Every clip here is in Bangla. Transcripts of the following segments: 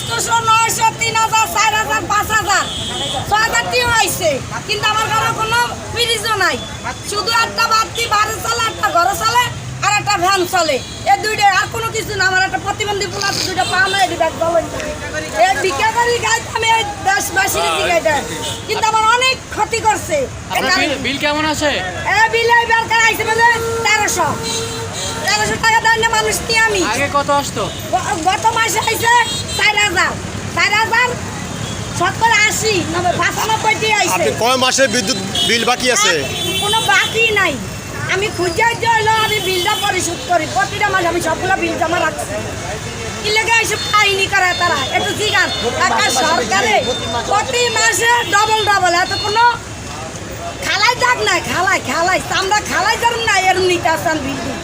আটশোশো নয়শো তিন হাজার চার হাজার পাঁচ হাজার। ছ হাজার টিও আইছে কিন্তু আমার ঘরে কোনো ফ্রিজও নাই। শুধু একটা বাতি বাড়ি চলে একটা ঘরে চলে আর একটা ভ্যান চলে। এই দুইটা আর কোনো কিছু না আমার একটা প্রতিবন্ধী পোলা আছে, দুইটা পা নাই গলন এই বিজ্ঞানী গাইতে আমি এই দেশবাসীর দিকে কিন্তু আমার অনেক ক্ষতি করছে। বিল কেমন আছে? এ বিলে বেরকার আইছে বলে তেরোশো। তেরোশো টাকা দেয় না মানুষ নিয়ে আমি? আগে কত আসতো? গত মাসে আইছে চার হাজার। চার হাজার সত্তর আশি নব্বই পঁচানব্বইটি আইছে আপনি কয় মাসের বিদ্যুৎ বিল বাকি আছে? কোনো বাকি নাই। আমি খুঁজে হইল আমি বিলটা পরিশোধ করি। প্রতিটা মাসে আমি সবগুলো বিল জমা রাখছি। কি লেগে এইসব কাহিনী করে তারা? একটু জিগান একটা সরকারে প্রতি মাসে ডবল ডবল এত কোনো খালাই যাক না খালাই খালাই। আমরা খালাই যাব না এরম নিতে আসেন বিল্ডিং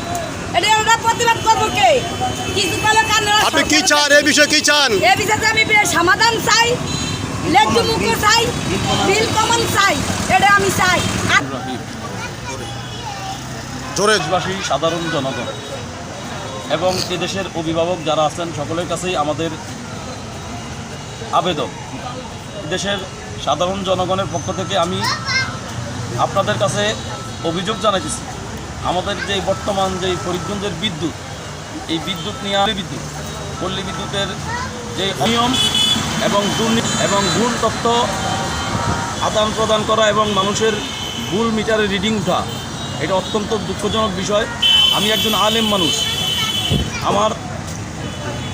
এটা আমরা প্রতিবাদ করব কে? কিছু কলে কারণ আপনি কি চান? এই বিষয়ে কি চান? এ বিষয়ে আমি সমাধান চাই লেজু মুক্ত চাই বিল কমন চাই এটা আমি চাই। আর সাধারণ জনগণ এবং এদেশের অভিভাবক যারা আছেন সকলের কাছেই আমাদের আবেদন। দেশের সাধারণ জনগণের পক্ষ থেকে আমি আপনাদের কাছে অভিযোগ জানাইতেছি। আমাদের যে বর্তমান যে ফরিদগঞ্জের বিদ্যুৎ, এই বিদ্যুৎ নিয়ে বিদ্যুৎ, পল্লী বিদ্যুতের যে নিয়ম এবং দুর্নীতি এবং ভুল তথ্য আদান প্রদান করা এবং মানুষের ভুল মিটারে রিডিং উঠা, এটা অত্যন্ত দুঃখজনক বিষয়। আমি একজন আলেম মানুষ। আমার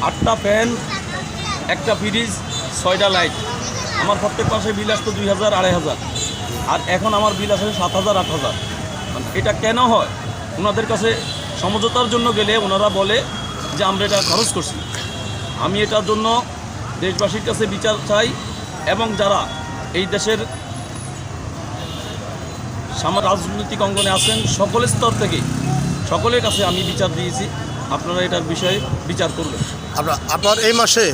আটটা ফ্যান, একটা ফ্রিজ, ছয়টা লাইট। আমার প্রত্যেক মাসে বিল আসতো দুই হাজার, আড়াই হাজার। আর এখন আমার বিল আসে সাত হাজার, আট হাজার। মানে এটা কেন হয়? ওনাদের কাছে সমঝোতার জন্য গেলে ওনারা বলে যে আমরা এটা খরচ করছি। আমি এটার জন্য দেশবাসীর কাছে বিচার চাই এবং যারা এই দেশের রাজনৈতিক অঙ্গনে আছেন সকলের স্তর থেকে সকলের কাছে আমি বিচার দিয়েছি। আপনারা এটার বিষয়ে বিচার করবেন। আপনার আপনার এই মাসে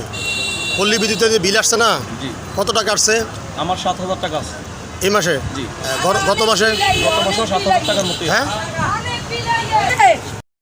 পল্লী বিদ্যুতের যে বিল আসছে না জি। কত টাকা আসছে? আমার সাত হাজার টাকা আছে। এই মাসে? জি। গত- মাসে? গত বছর সাত হাজার টাকার আছে। হ্যাঁ?